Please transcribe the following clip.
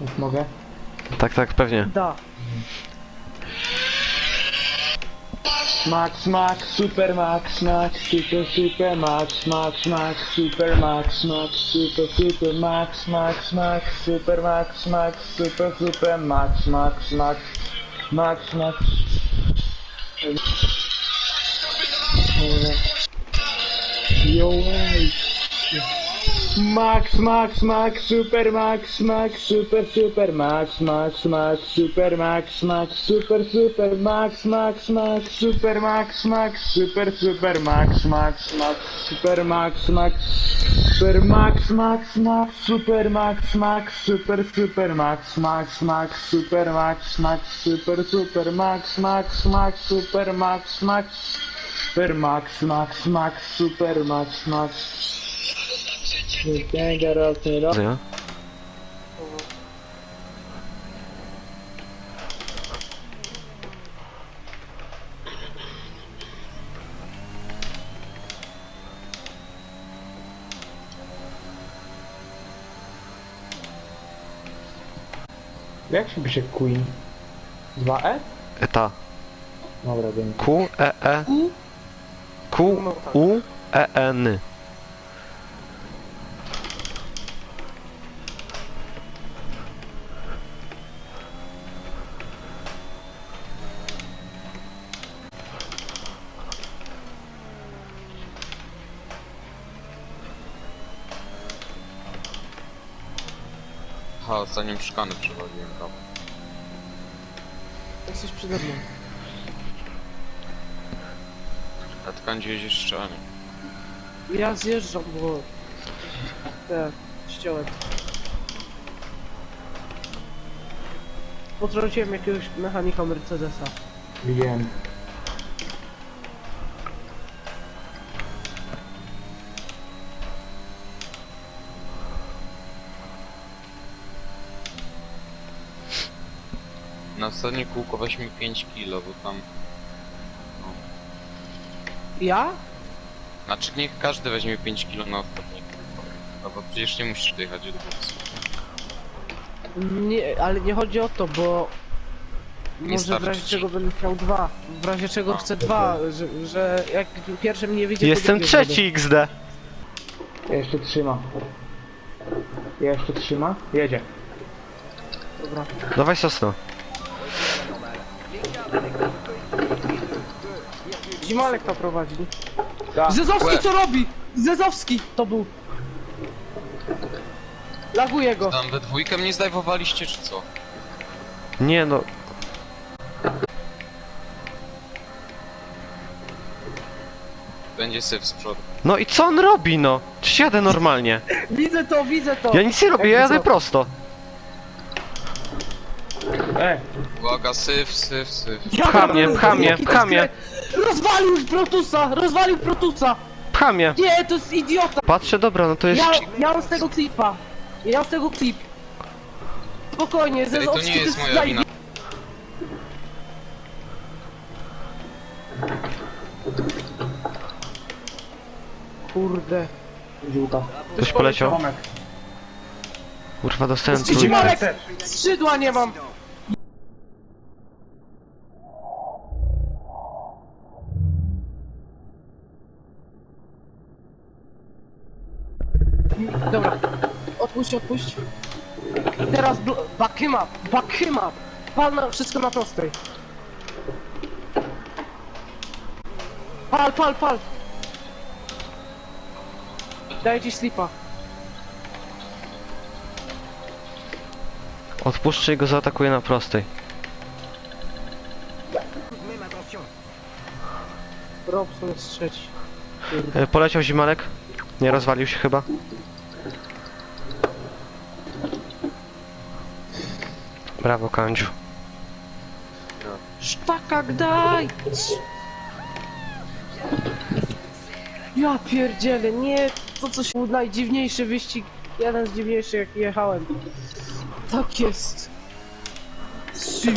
Jak mogę? Tak, tak, pewnie. Da. Max, Max, Super Max, Max, Super, Super Max, Max, Max, Super Max, Max, Super, Super Max, Max, Max, Super Max, Max, Super, Super Max, Max, Max, Max, Max. Yo, ej. Max, Max, Max, Super Max, Max, Super, Super Max, Max, Max, Super Max, Max, Super, Super Max, Max, Max, Super Max, Max, Super, Super Max, Max, Max, Super Max, Max, Super Max, Max, Max, Super Max, Max, Super, Super Max, Max, Max, Super Max, Max, Super, Super Max, Max, Max, Super Max, Max, Super Max, Max, Max, Super Max, Max. You can't get it. Ja? Jak się pisze Queen? 2E? Eta. Dobra, dzięki. Q, E, E. Q, U, E, N. Aha, zanim szkany przechodziłem tam. Jesteś przede mną. A tkanić jeździsz szczelnie. Ja zjeżdżam, bo... Te... ściąłem. Potrąciłem jakiegoś mechanika Mercedesa. Wiem. Na ostatnie kółko weź mi 5 kilo, bo tam... Ja? Znaczy niech każdy weźmie 5 kilo na ostatnie kółko. No bo przecież nie musisz dojechać do boksu. Nie, ale nie chodzi o to, bo... Nie Może w starczy razie ci. czego będę chciał dwa. W razie czego A, chcę dwa, że, że jak pierwszym nie wyjdzie to Jestem trzeci XD. Jeszcze trzyma. Jeszcze trzyma? Jedzie. będę. Dobra. Dawaj sosno. Zimalek to prowadzi. Tak. Zezowski co robi? Zezowski to był. Laguję go. Tam we dwójkę mnie zdajwowaliście, czy co? Nie no. Będzie syf z przodu. No i co on robi no? Czy jadę normalnie? Widzę to, widzę to. Ja nic nie robię, ja jadę prosto. E, Uwaga, syf, syf, syf. Pcha mnie, pcha mnie, pcha mnie. Rozwalił Protusa, rozwalił Protusa. Pcha mnie. Nie, to jest idiota. Patrzę, dobra, no to jest... Ja, ja mam z tego klipa. Ja mam z tego klip. Spokojnie, Ej, to nie jest moja wina. Kurde. żółta. Ktoś poleciał. Tomek. Kurwa, dostałem trójkę. Skrzydła nie mam. Dobra. Odpuść, odpuść. Teraz bl- back him up, back him up. Pal na, wszystko na prostej. Pal, pal, pal. Daję ci slipa. Odpuszczę i go zaatakuję na prostej. Robson jest trzeci. E, poleciał Zimalek. Nie rozwalił się chyba. Brawo, Kandziu. Sztakak daj! Ja pierdzielę, nie, to coś był najdziwniejszy wyścig, jeden z dziwniejszych jaki jechałem. Tak jest. Si.